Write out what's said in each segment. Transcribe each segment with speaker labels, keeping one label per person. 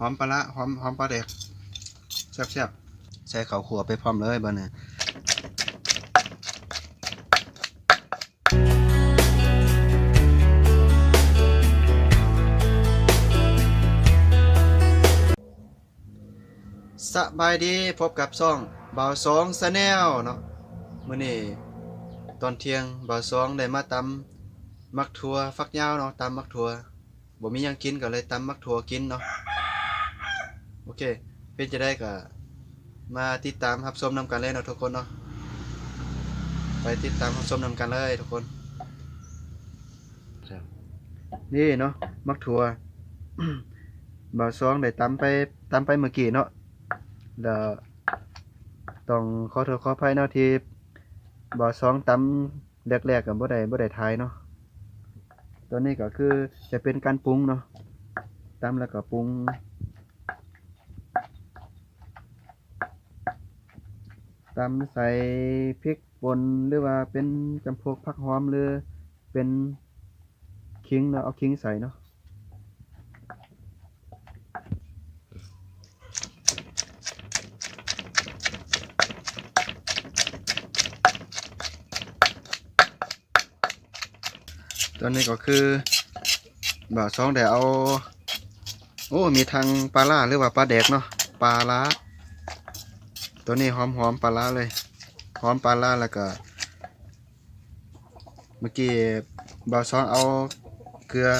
Speaker 1: หอมปลาละหอมหอมปลาแดกแซ่บๆใส่ข้าวขัวไปพร้อมเลยบ่เนี่ยสบายดีพบกับซ่องบ่าวสองสแนลเนาะมื้อนี้ตอนเที่ยงบ่าวสองได้มาตำมักทัวฟักยาวเนาะตำมักทัวบ่มีหยังกินก็เลยตำมักทัวกินเนาะ โอเค เป็นจะได้ก็มาติดตามรับชมนำกันเลยเนาะทุกคนเนาะไปติดตามรับชมนำกันเลยทุกคน นี่เนาะมักทัวบ่าวสองได้ตำไปตำไปเมื่อกี้เนาะแล้วต้องขอโทษขออภัยเนาะที่บ่สองตำแรกๆกับบ่ได้บ่ได้ทายเนาะตัวนี้ก็คือจะเป็นการปรุงเนาะตำแล้วก็ปรุง ตำใส่พริกป่นหรือว่าเป็นจำพวกผักหอมหรือเป็นขิงเนาะเอาขิงใส่เนาะตัวนี้ก็คือบ่าวสองเดี๋ยวเอา โอ้ มีทางปลาล่าหรือว่าปลาแดกเนาะปลาล้า ตัวนี้หอมหอมปลาล้าเลยหอมปลาล้าแล้วก็ เมื่อกี้บ่าวสองเอาเกลือ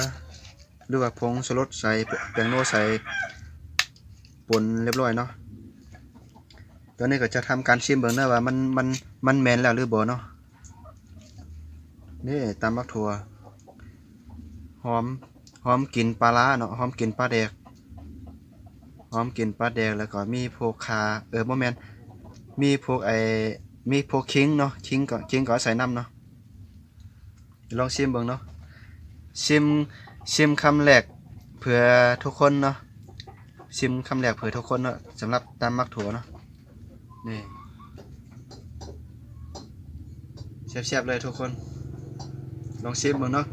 Speaker 1: หรือว่าผงชูรสใส่แป้งโนใส่ป่นเรียบร้อยเนาะตัวนี้ก็จะทำการชิมเบิ่งเนาว่ามันมันมันแมนแล้วหรือบ่เนาะนี่ตำมักถั่วหอมหอมกลิ่นปลาร้าเนาะหอมกลิ่นปลาแดกหอมกลิ่นปลาแดกแล้วก็มีโพคาเออบ่แมน มีพวกไอมีพวกคิงเนาะคิงก็คิงก็ใส่น้ำเนาะลองชิมเบิ่งเนาะชิมชิมคำแรกเผื่อทุกคนเนาะชิมคำแรกเผื่อทุกคนเนาะสำหรับตำมักถั่วเนาะนี่แซ่บๆเลยทุกคน ลองชิมเบิ่งเนาะ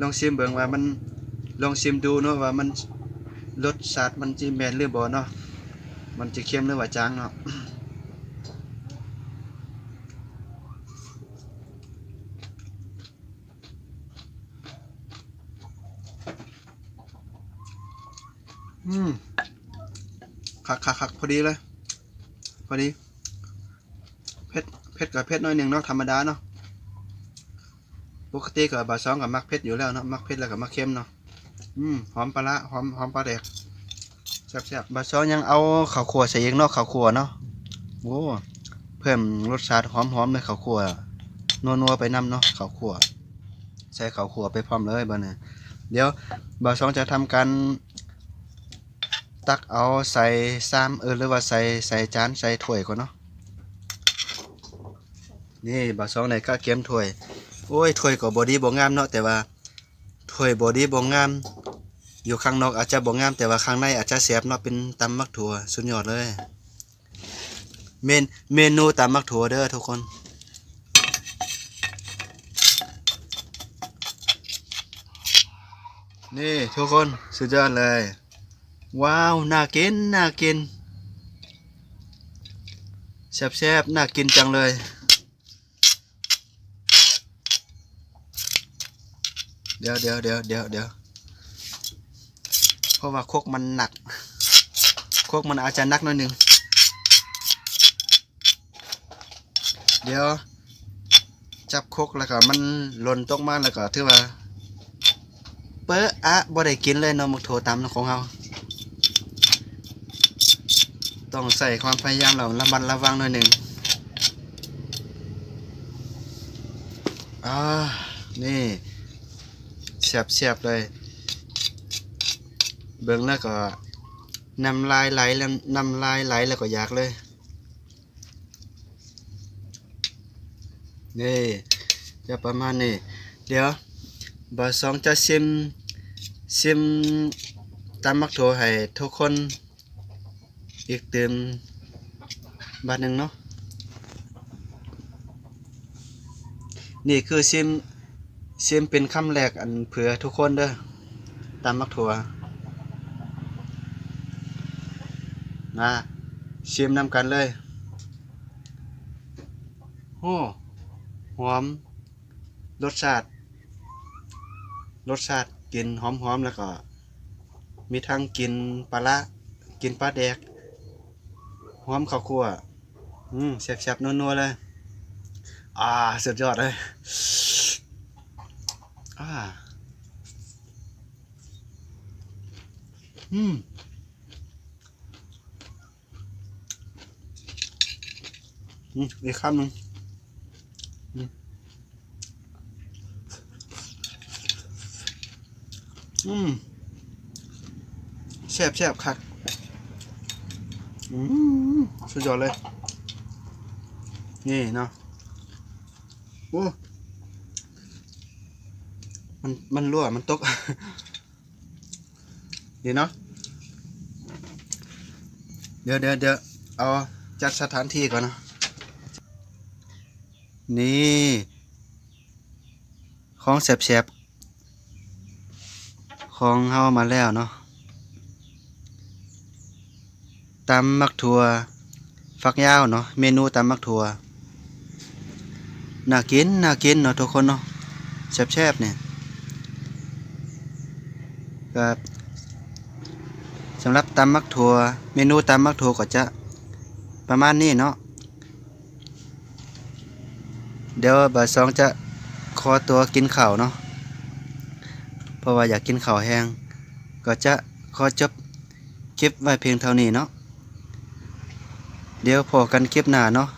Speaker 1: ลองชิมเบิ่งว่ามันลองชิมดูเนาะว่ามันรสชาติมันจิแมนหรือบ่เนาะมันจะเค็มหรือว่าจางเนาะ อืมคักคักคักพอดีเลย พอดีเผ็ดเผ็ดกับเผ็ดน้อยหนึ่งเนาะธรรมดาเนาะปกติกับบาซองกับมักเผ็ดอยู่แล้วเนาะมักเผ็ดแล้วกับมักเค็มเนาะอืมหอมปลาละหอมหอมปลาแดกแซ่บๆบาซองยังเอาข้าวคั่วใส่เองเนาะข้าวคั่วเนาะโอ้เพิ่มรสชาติหอมๆเลยข้าวคั่วนัวๆไปนํเนาะข้าวคั่วใส่ข้าวคั่วไปพร้อมเลยบ่เนี่ยเดี๋ยวบาซองจะทำการ ตักเอาใส่ซ้ำเออหรือว่าใส่ใส่จานใส่ถ้วยก่อนเนาะนี่บาซองในก็เก็มถ้วยโอ้ยถ้วยก็บอดี้บ่งามเนาะแต่ว่าถ้วยบอดี้บ่งาม อยู่ข้างนอกอาจจะบ่งาม แต่ว่าข้างในอาจจะแซ่บเนาะเป็นตำมักถั่วสุดยอดเลย เมนเมนูตำมักถั่วเด้อทุกคนนี่ทุกคนสุดยอดเลย ว้าว น่ากิน น่ากินแซ่บๆ น่ากินจังเลย เดี๋ยวเดี๋ยวเดี๋ยวเดี๋ยวเดี๋ยวเพราะว่าโคกมันหนัก โคกมันอาจจะหนักหน่อยหนึ่ง เดี๋ยว จับโคกแล้วก็มันหล่นตกมาแล้วก็ถือว่า เป๊ะอะบ่ได้กินเลยเนาะมึกโถตำของเรา ต้องใส่ความพยายามเราระมัดระวังหน่อยหนึ่งอ่านี่เสียบเสียบเลย เบิ่งแล้วก็น้ำลายไหลแล้วน้ำลายไหลแล้วก็อยากเลย นี่จะประมาณนี้ เดี๋ยวบอสองจะซิมซิมตามมักโถให้ทุกคน อีกเติมบาทหนึ่งเนาะนี่คือซิมเสียมเป็นคำแรกอันเผื่อทุกคนเด้อตามมักถั่วนะชิมนำกันเลยโอ้หอม รสชาติ รสชาติกินหอมๆ แล้วก็ มีทั้งกินปลาละกินปลาแดก หอมข้าวคั่วอืมแซ่บๆนัวๆเลย อ่าสุดยอดเลยอ่าอืมอืมอีกคำหนึ่งอืมอืมแซ่บแซ่บคัก สุดยอดเลย นี่เนาะโอ้มันมันรั่วมันตกดีเนาะเดี๋ยวเดี๋ยวเดี๋ยวเอาจัดสถานที่ก่อนนะนี่ ของแสบๆของเฮามาแล้วเนาะ ตำมักถั่วฟักยาวเนาะเมนูตำมักถั่วน่ากินน่ากินเนาะทุกคนเนาะแซ่บๆเนี่ยก็สำหรับตำมักถั่วเมนูตำมักถั่วก็จะประมาณนี้เนาะเดี๋ยวบ่ายสองจะขอตัวกินข้าวเนาะเพราะว่าอยากกินข้าวแห้งก็จะขอจบคลิปไว้เพียงเท่านี้เนาะ เดี๋ยวพอกันคลิปหน้าเนาะ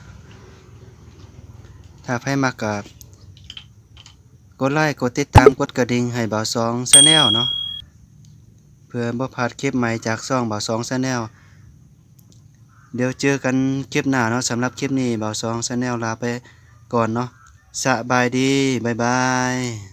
Speaker 1: ถ้าใครมากกับกดไลค์กดติดตามกดกระดิ่งให้บ่าวสองชาแนลเนาะ เพื่อบ่พลาดคลิปใหม่จากซ่องบ่าวสองชาแนลเดี๋ยวเจอกันคลิปหน้าเนาะสำหรับคลิปนี้บ่าวสองชาแนลลาไปก่อนเนาะสบายดี บ๊ายบาย